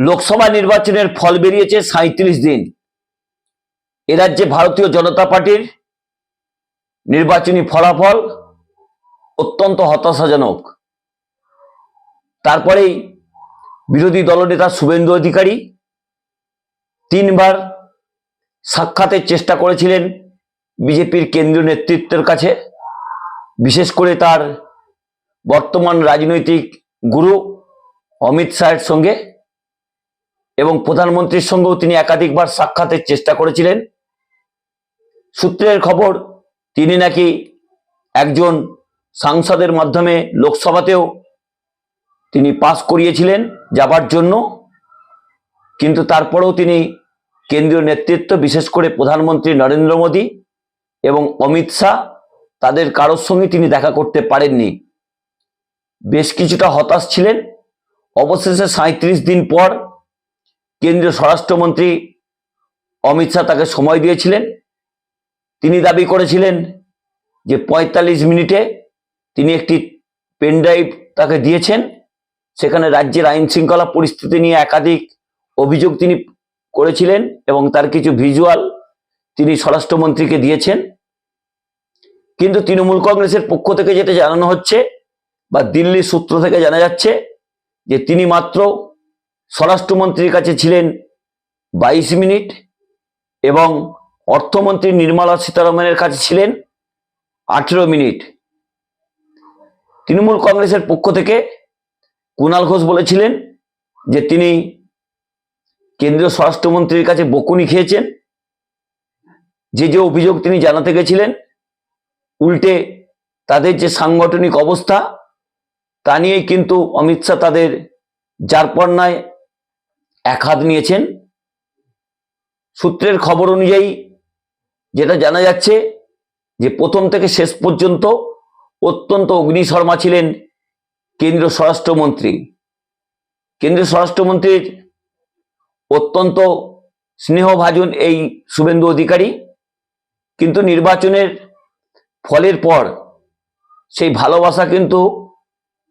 লোকসভা নির্বাচনের ফল বেরিয়েছে সাঁত্রিশ দিন। এ রাজ্যে ভারতীয় জনতা পার্টির নির্বাচনী ফলাফল অত্যন্ত হতাশাজনক। তারপরেই বিরোধী দলনেতা শুভেন্দু অধিকারী তিনবার সাক্ষাতের চেষ্টা করেছিলেন বিজেপির কেন্দ্রীয় নেতৃত্বের কাছে। বিশেষ করে তার বর্তমান রাজনৈতিক গুরু অমিত শাহের সঙ্গে এবং প্রধানমন্ত্রীর সঙ্গেও তিনি একাধিকবার সাক্ষাতের চেষ্টা করেছিলেন। সূত্রের খবর, তিনি নাকি একজন সাংসদের মাধ্যমে লোকসভাতেও তিনি পাস করিয়েছিলেন যাবার জন্য। কিন্তু তারপরেও তিনি কেন্দ্রীয় নেতৃত্ব, বিশেষ করে প্রধানমন্ত্রী নরেন্দ্র মোদী এবং অমিত শাহ, তাদের কারোর সঙ্গে তিনি দেখা করতে পারেননি। বেশ কিছুটা হতাশ ছিলেন। অবশেষে সাঁত্রিশ দিন পর কেন্দ্রীয় স্বরাষ্ট্রমন্ত্রী অমিত শাহ তাকে সময় দিয়েছিলেন। তিনি দাবি করেছিলেন যে পঁয়তাল্লিশ মিনিটে তিনি একটি পেনড্রাইভ তাকে দিয়েছেন। সেখানে রাজ্যের আইন শৃঙ্খলা পরিস্থিতি নিয়ে একাধিক অভিযোগ তিনি করেছিলেন এবং তার কিছু ভিজুয়াল তিনি স্বরাষ্ট্রমন্ত্রীকে দিয়েছেন। কিন্তু তৃণমূল কংগ্রেসের পক্ষ থেকে যেটা জানানো হচ্ছে বা দিল্লির সূত্র থেকে জানা যাচ্ছে যে তিনি মাত্র স্বরাষ্ট্রমন্ত্রীর কাছে ছিলেন বাইশ মিনিট এবং অর্থমন্ত্রী নির্মলা সীতারমনের কাছে ছিলেন আঠেরো মিনিট। তৃণমূল কংগ্রেসের পক্ষ থেকে কুণাল ঘোষ বলেছিলেন যে তিনি কেন্দ্রীয় স্বরাষ্ট্রমন্ত্রীর কাছে বকুনি খেয়েছেন। যে যে অভিযোগ তিনি জানাতে গেছিলেন, উল্টে তাদের যে সাংগঠনিক অবস্থা, তা নিয়েই কিন্তু অমিত শাহ তাদের যারপন্যায় এক হাত নিয়েছেন। সূত্রের খবর অনুযায়ী যেটা জানা যাচ্ছে যে প্রথম থেকে শেষ পর্যন্ত অত্যন্ত অগ্নি শর্মা ছিলেন কেন্দ্রীয় স্বরাষ্ট্রমন্ত্রী। কেন্দ্রীয় স্বরাষ্ট্রমন্ত্রীর অত্যন্ত স্নেহভাজন এই শুভেন্দু অধিকারী, কিন্তু নির্বাচনের ফলের পর সেই ভালোবাসা কিন্তু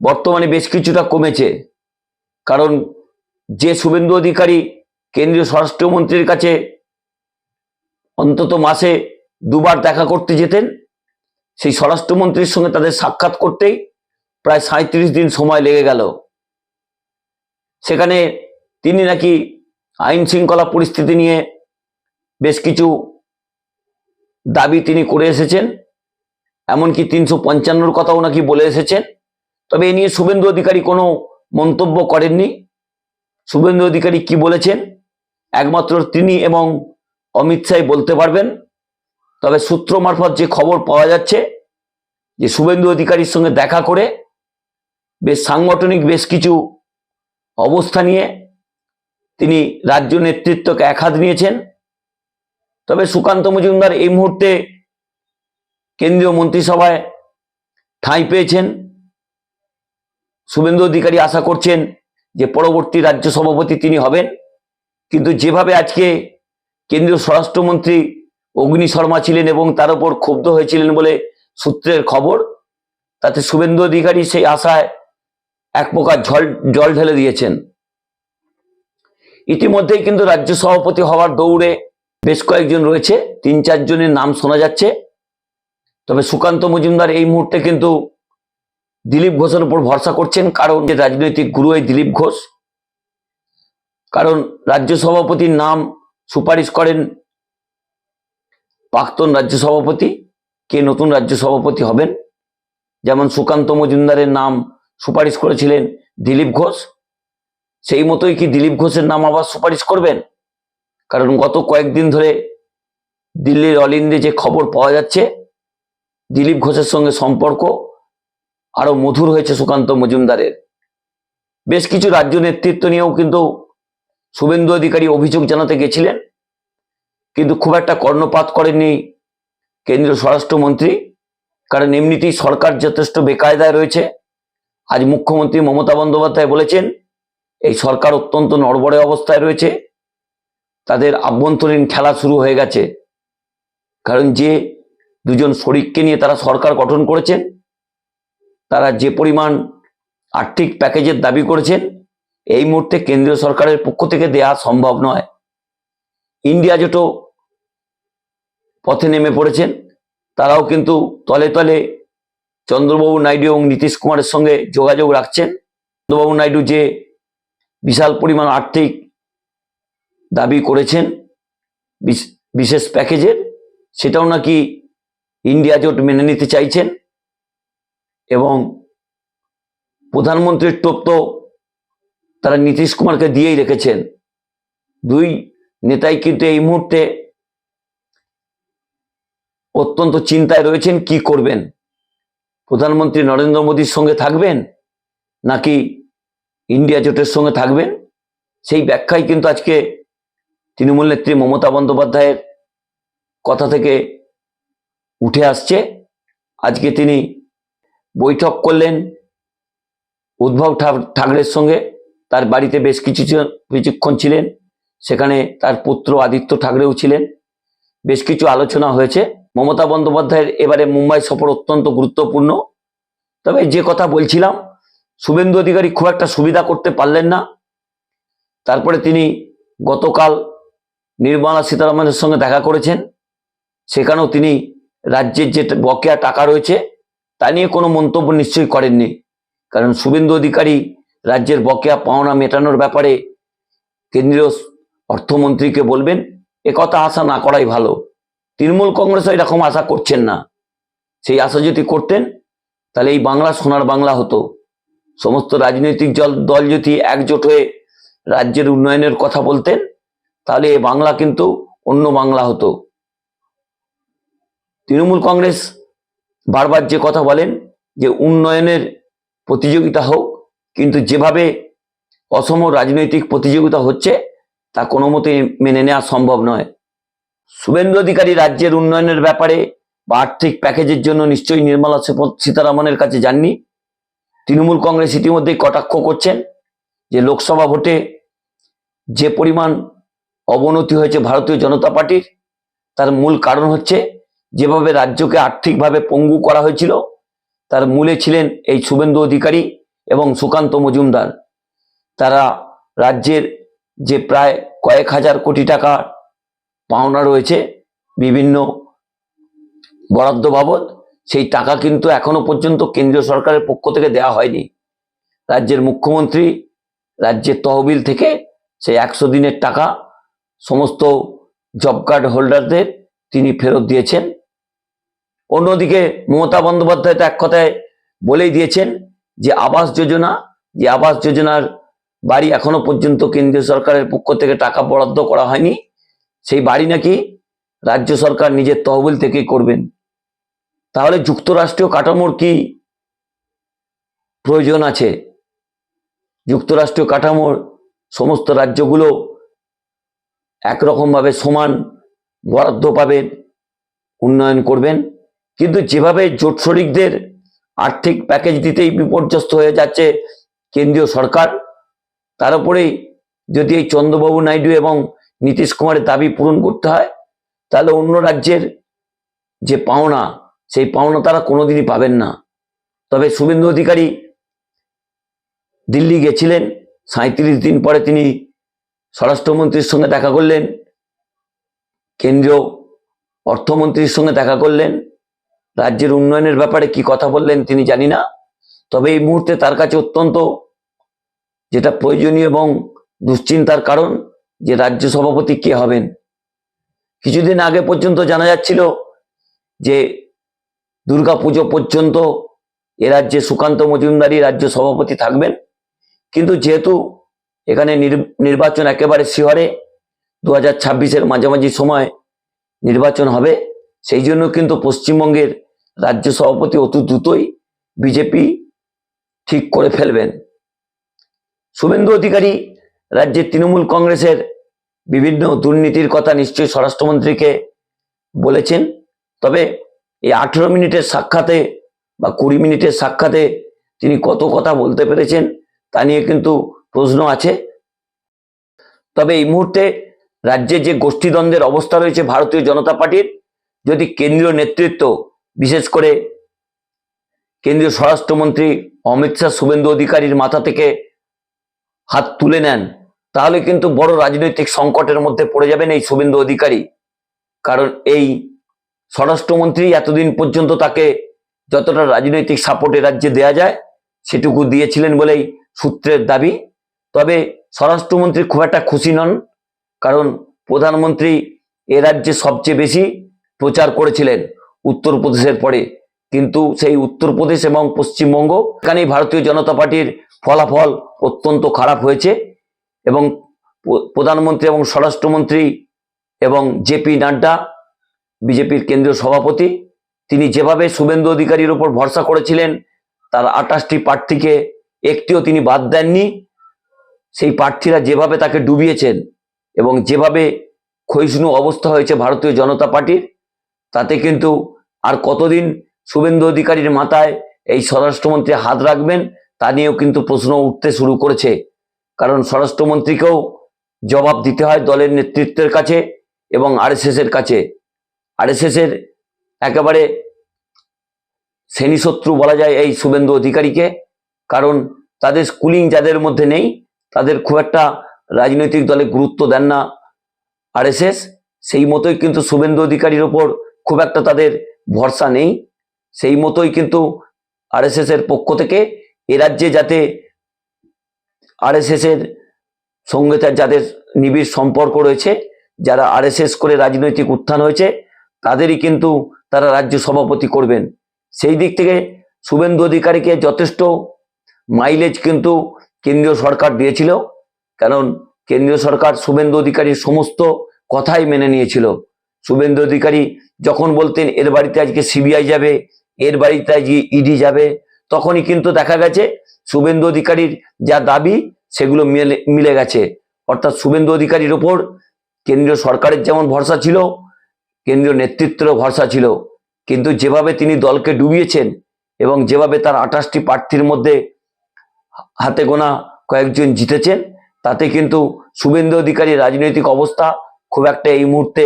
বর্তমানে বেশ কিছুটা কমেছে। কারণ যে শুভেন্দু অধিকারী কেন্দ্রীয় স্বরাষ্ট্রমন্ত্রীর কাছে অন্তত মাসে দুবার দেখা করতে যেতেন, সেই স্বরাষ্ট্রমন্ত্রীর সঙ্গে তাদের সাক্ষাৎ করতেই প্রায় সাঁত্রিশ দিন সময় লেগে গেল। সেখানে তিনি নাকি আইন শৃঙ্খলা পরিস্থিতি নিয়ে বেশ কিছু দাবি তিনি করে এসেছেন, এমনকি তিনশো পঞ্চান্নর কথাও নাকি বলে এসেছেন। তবে এ নিয়ে শুভেন্দু অধিকারী কোনো মন্তব্য করেননি। শুভেন্দু অধিকারী কি বলেছেন? একমাত্র তিনি এবং অমিত শাহ বলতে পারবেন। তবে সূত্র মারফত যে খবর পাওয়া যাচ্ছে, যে শুভেন্দু অধিকারীর সঙ্গে দেখা করে বেশ সাংগঠনিক বেশ কিছু অবস্থা নিয়ে তিনি রাজ্য নেতৃত্বকে একহাত নিয়েছেন। তবে সুকান্ত মজুমদার এই মুহূর্তে কেন্দ্রীয় মন্ত্রিসভায় ঠাঁই পেয়েছেন। শুভেন্দু অধিকারী আশা করছেন যে পরবর্তী রাজ্য সভাপতি তিনি হবেন। কিন্তু যেভাবে আজকে কেন্দ্রীয় স্বরাষ্ট্রমন্ত্রী অগ্নি শর্মা ছিলেন এবং তার উপর ক্ষুব্ধ হয়েছিলেন বলে সূত্রের খবর, তাতে শুভেন্দু অধিকারী সেই আশায় এক প্রকার জল জল ঢেলে দিয়েছেন। ইতিমধ্যেই কিন্তু রাজ্য সভাপতি হওয়ার দৌড়ে বেশ কয়েকজন রয়েছে, তিন চারজনের নাম শোনা যাচ্ছে। তবে সুকান্ত মজুমদার এই মুহূর্তে কিন্তু দিলীপ ঘোষের উপর ভরসা করছেন কারণ যে রাজনৈতিক গুরু এই দিলীপ ঘোষ। কারণ রাজ্য সভাপতির নাম সুপারিশ করেন প্রাক্তন রাজ্য সভাপতি, কে নতুন রাজ্য সভাপতি হবেন। যেমন সুকান্ত মজুমদারের নাম সুপারিশ করেছিলেন দিলীপ ঘোষ। সেই মতোই কি দিলীপ ঘোষের নাম আবার সুপারিশ করবেন? কারণ গত কয়েকদিন ধরে দিল্লির অল ইন্ডিয়া যে খবর পাওয়া যাচ্ছে, দিলীপ ঘোষের সঙ্গে সম্পর্ক আরও মধুর হয়েছে সুকান্ত মজুমদারের। বেশ কিছু রাজ্য নেতৃত্ব নিয়েও কিন্তু শুভেন্দু অধিকারী অভিযোগ জানাতে গেছিলেন। কিন্তু খুব একটা কর্ণপাত করেননি কেন্দ্রীয় স্বরাষ্ট্রমন্ত্রী, কারণ এমনিতেই সরকার যথেষ্ট বেকায়দায় রয়েছে। আজ মুখ্যমন্ত্রী মমতা বন্দ্যোপাধ্যায় বলেছেন, এই সরকার অত্যন্ত নড়বড়ে অবস্থায় রয়েছে। তাদের আভ্যন্তরীণ খেলা শুরু হয়ে গেছে। কারণ যে দুজন শরিককে নিয়ে তারা সরকার গঠন করেছেন তারা যে পরিমাণ আর্থিক প্যাকেজের দাবি করেছেন এই মুহূর্তে কেন্দ্রীয় সরকারের পক্ষ থেকে দেয়া সম্ভব নয়। ইন্ডিয়া জোটও পথে নেমে পড়েছেন তারাও কিন্তু তলে তলে চন্দ্রবাবু নাইডু এবং নীতিশ কুমারের সঙ্গে যোগাযোগ রাখছেন। চন্দ্রবাবু নাইডু যে বিশাল পরিমাণ আর্থিক দাবি করেছেন, বিশ- বিশেষ প্যাকেজের, সেটাও নাকি ইন্ডিয়া জোট মেনে নিতে চাইছেন। এবং প্রধানমন্ত্রীর টোপ তো তারা নীতিশ কুমারকে দিয়েই রেখেছেন। দুই নেতাই কিন্তু এই মুহূর্তে অত্যন্ত চিন্তায় রয়েছেন, কি করবেন? প্রধানমন্ত্রী নরেন্দ্র মোদীর সঙ্গে থাকবেন নাকি ইন্ডিয়া জোটের সঙ্গে থাকবেন? সেই ব্যাখ্যাই কিন্তু আজকে তৃণমূল নেত্রী মমতা বন্দ্যোপাধ্যায়ের কথা থেকে উঠে আসছে। আজকে তিনি বৈঠক করলেন উদ্ভব ঠাকরের সঙ্গে। তার বাড়িতে বেশ কিছু কিছুক্ষণ ছিলেন। সেখানে তার পুত্র আদিত্য ঠাকরেও ছিলেন। বেশ কিছু আলোচনা হয়েছে। মমতা বন্দ্যোপাধ্যায়ের এবারে মুম্বাই সফর অত্যন্ত গুরুত্বপূর্ণ। তবে যে কথা বলছিলাম, শুভেন্দু অধিকারী খুব একটা সুবিধা করতে পারলেন না। তারপরে তিনি গতকাল নির্মলা সীতারামনের সঙ্গে দেখা করেছেন। সেখানেও তিনি রাজ্যের যে বকেয়া টাকা রয়েছে তা নিয়ে কোনো মন্তব্য নিশ্চয়ই করেননি। কারণ শুভেন্দু অধিকারী রাজ্যের বকেয়া পাওনা মেটানোর ব্যাপারে কেন্দ্রীয় অর্থমন্ত্রীকে বলবেন, এ কথা আশা না করাই ভালো। তৃণমূল কংগ্রেসও এরকম আশা করছেন না। সেই আশা যদি করতেন, তাহলে এই বাংলা সোনার বাংলা হতো। সমস্ত রাজনৈতিক দল যদি একজোট হয়ে রাজ্যের উন্নয়নের কথা বলতেন, তাহলে এ বাংলা কিন্তু অন্য বাংলা হতো। তৃণমূল কংগ্রেস বারবার যে কথা বলেন যে উন্নয়নের প্রতিযোগিতা হোক, কিন্তু যেভাবে অসম রাজনৈতিক প্রতিযোগিতা হচ্ছে, তা কোনো মতেই মেনে নেওয়া সম্ভব নয়। শুভেন্দু অধিকারী রাজ্যের উন্নয়নের ব্যাপারে বা আর্থিক প্যাকেজের জন্য নিশ্চয়ই নির্মলা সীতারামনের কাছে যাননি। তৃণমূল কংগ্রেস ইতিমধ্যেই কটাক্ষ করছেন যে লোকসভা ভোটে যে পরিমাণ অবনতি হয়েছে ভারতীয় জনতা পার্টির, তার মূল কারণ হচ্ছে যেভাবে রাজ্যকে আর্থিকভাবে পঙ্গু করা হয়েছিল, তার মূলে ছিলেন এই শুভেন্দু অধিকারী এবং সুকান্ত মজুমদার। তারা রাজ্যের যে প্রায় কয়েক হাজার কোটি টাকা পাওনা রয়েছে বিভিন্ন বরাদ্দ বাবদ, সেই টাকা কিন্তু এখনও পর্যন্ত কেন্দ্রীয় সরকারের পক্ষ থেকে দেওয়া হয়নি। রাজ্যের মুখ্যমন্ত্রী রাজ্যের তহবিল থেকে সেই একশো দিনের টাকা সমস্ত জব কার্ড হোল্ডারদের তিনি ফেরত দিয়েছেন। অন্যদিকে মমতা বন্দ্যোপাধ্যায় তো এক কথায় বলেই দিয়েছেন যে আবাস যোজনা, যে আবাস যোজনার বাড়ি এখনও পর্যন্ত কেন্দ্রীয় সরকারের পক্ষ থেকে টাকা বরাদ্দ করা হয়নি, সেই বাড়ি নাকি রাজ্য সরকার নিজের তহবিল থেকেই করবেন। তাহলে যুক্তরাষ্ট্রীয় কাঠামোর কি প্রয়োজন আছে? যুক্তরাষ্ট্রীয় কাঠামোর সমস্ত রাজ্যগুলো একরকমভাবে সমান বরাদ্দ পাবেন উন্নয়ন করবেন। কিন্তু যেভাবে জোট শরিকদের আর্থিক প্যাকেজ দিতেই বিপর্যস্ত হয়ে যাচ্ছে কেন্দ্রীয় সরকার, তার উপরেই যদি এই চন্দ্রবাবু নাইডু এবং নীতিশ কুমারের দাবি পূরণ করতে হয়, তাহলে অন্য রাজ্যের যে পাওনা, সেই পাওনা তারা কোনোদিনই পাবেন না। তবে শুভেন্দু অধিকারী দিল্লি গেছিলেন সাঁত্রিশ দিন পরে তিনি স্বরাষ্ট্রমন্ত্রীর সঙ্গে দেখা করলেন, কেন্দ্রীয় অর্থমন্ত্রীর সঙ্গে দেখা করলেন রাজ্যের উন্নয়নের ব্যাপারে কি কথা বললেন তিনি জানি না। তবে এই মুহূর্তে তার কাছে অত্যন্ত যেটা প্রয়োজনীয় এবং দুশ্চিন্তার কারণ যে রাজ্য সভাপতি কে হবেন। কিছুদিন আগে পর্যন্ত জানা যাচ্ছিল যে দুর্গাপুজো পর্যন্ত এ রাজ্যে সুকান্ত মজুমদারই রাজ্য সভাপতি থাকবেন। কিন্তু যেহেতু এখানে নির- নির্বাচন একেবারে শিহরে দু হাজার ছাব্বিশের মাঝামাঝি সময় নির্বাচন হবে, সেই জন্য কিন্তু পশ্চিমবঙ্গের রাজ্য সভাপতি অতি দ্রুতই বিজেপি ঠিক করে ফেলবেন। শুভেন্দু অধিকারী রাজ্যের তৃণমূল কংগ্রেসের বিভিন্ন দুর্নীতির কথা নিশ্চয়ই স্বরাষ্ট্রমন্ত্রীকে বলেছেন, তবে এই আঠেরো মিনিটের সাক্ষাতে বা কুড়ি মিনিটের সাক্ষাতে তিনি কত কথা বলতে পেরেছেন তা নিয়ে কিন্তু প্রশ্ন আছে। তবে এই মুহূর্তে রাজ্যে যে গোষ্ঠীদ্বন্দ্বের অবস্থা রয়েছে ভারতীয় জনতা পার্টির, যদি কেন্দ্রীয় নেতৃত্ব বিশেষ করে কেন্দ্রীয় স্বরাষ্ট্রমন্ত্রী অমিত শাহ শুভেন্দু অধিকারীর মাথা থেকে হাত তুলে নেন, তাহলে কিন্তু বড় রাজনৈতিক সংকটের মধ্যে পড়ে যাবেন এই শুভেন্দু অধিকারী। কারণ এই স্বরাষ্ট্রমন্ত্রী এতদিন পর্যন্ত তাকে যতটা রাজনৈতিক সাপোর্ট এ রাজ্যে দেয়া যায়, সেটুকু দিয়েছিলেন বলেই সূত্রের দাবি। তবে স্বরাষ্ট্রমন্ত্রী খুব একটা খুশি নন, কারণ প্রধানমন্ত্রী এ রাজ্যে সবচেয়ে বেশি প্রচার করেছিলেন। উত্তরপ্রদেশের পরে। কিন্তু সেই উত্তরপ্রদেশ এবং পশ্চিমবঙ্গ, এখানেই ভারতীয় জনতা পার্টির ফলাফল অত্যন্ত খারাপ হয়েছে এবং প্রধানমন্ত্রী এবং স্বরাষ্ট্রমন্ত্রী এবং জেপি নাড্ডা, বিজেপির কেন্দ্রীয় সভাপতি, তিনি যেভাবে শুভেন্দু অধিকারীর উপর ভরসা করেছিলেন, তার আঠাশটি প্রার্থীকে একটিও তিনি বাদ দেননি। সেই প্রার্থীরা যেভাবে তাকে ডুবিয়েছেন এবং যেভাবে ক্ষয়িষ্ণু অবস্থা হয়েছে ভারতীয় জনতা পার্টির তাতে কিন্তু আর কতদিন শুভেন্দু অধিকারীর মাথায় এই স্বরাষ্ট্রমন্ত্রী হাত রাখবেন, তা নিয়েও কিন্তু প্রশ্ন উঠতে শুরু করেছে। কারণ স্বরাষ্ট্রমন্ত্রীকেও জবাব দিতে হয় দলের নেতৃত্বের কাছে এবং আরএসএস এর কাছে। আরএসএস এর একেবারে শ্রেণীশত্রু বলা যায় এই শুভেন্দু অধিকারীকে, কারণ তাদের স্কুলিং যাদের মধ্যে নেই, তাদের খুব একটা রাজনৈতিক দলে গুরুত্ব দেন না আরএসএস। সেই মতোই কিন্তু শুভেন্দু অধিকারীর ওপর খুব একটা তাদের ভরসা নেই। সেই মতোই কিন্তু আরএসএস এর পক্ষ থেকে এ রাজ্যে যাতে আরএসএস এর সঙ্গে যাদের নিবিড় সম্পর্ক রয়েছে, যারা আরএসএস করে রাজনৈতিক উত্থান হয়েছে, তাদেরই কিন্তু তারা রাজ্য সভাপতি করবেন। সেই দিক থেকে শুভেন্দু অধিকারীকে যথেষ্ট মাইলেজ কিন্তু কেন্দ্রীয় সরকার দিয়েছিল, কারণ কেন্দ্রীয় সরকার শুভেন্দু অধিকারীর সমস্ত কথাই মেনে নিয়েছিল। শুভেন্দু অধিকারী যখন বলতেন, এর বাড়িতে আজকে সিবিআই যাবে, এর বাড়িতে আজকে ইডি যাবে, তখনই কিন্তু দেখা গেছে শুভেন্দু অধিকারীর যা দাবি সেগুলো মিলে মিলে গেছে। অর্থাৎ শুভেন্দু অধিকারীর ওপর কেন্দ্রীয় সরকারের যেমন ভরসা ছিল, কেন্দ্রীয় নেতৃত্বেরও ভরসা ছিল। কিন্তু যেভাবে তিনি দলকে ডুবিয়েছেন এবং যেভাবে তার আঠাশটি প্রার্থীর মধ্যে হাতে গোনা কয়েকজন জিতেছেন, তাতে কিন্তু শুভেন্দু অধিকারীর রাজনৈতিক অবস্থা খুব একটা এই মুহূর্তে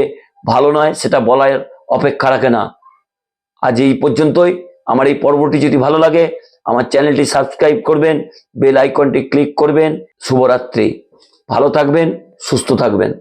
ভালো নয়, সেটা বলার অপেক্ষা রাখে না। আজ এই পর্যন্তই। আমার এই পর্বটি যদি ভালো লাগে, আমার চ্যানেলটি সাবস্ক্রাইব করবেন, বেল আইকনটি ক্লিক করবেন। শুভরাত্রি। ভালো থাকবেন, সুস্থ থাকবেন।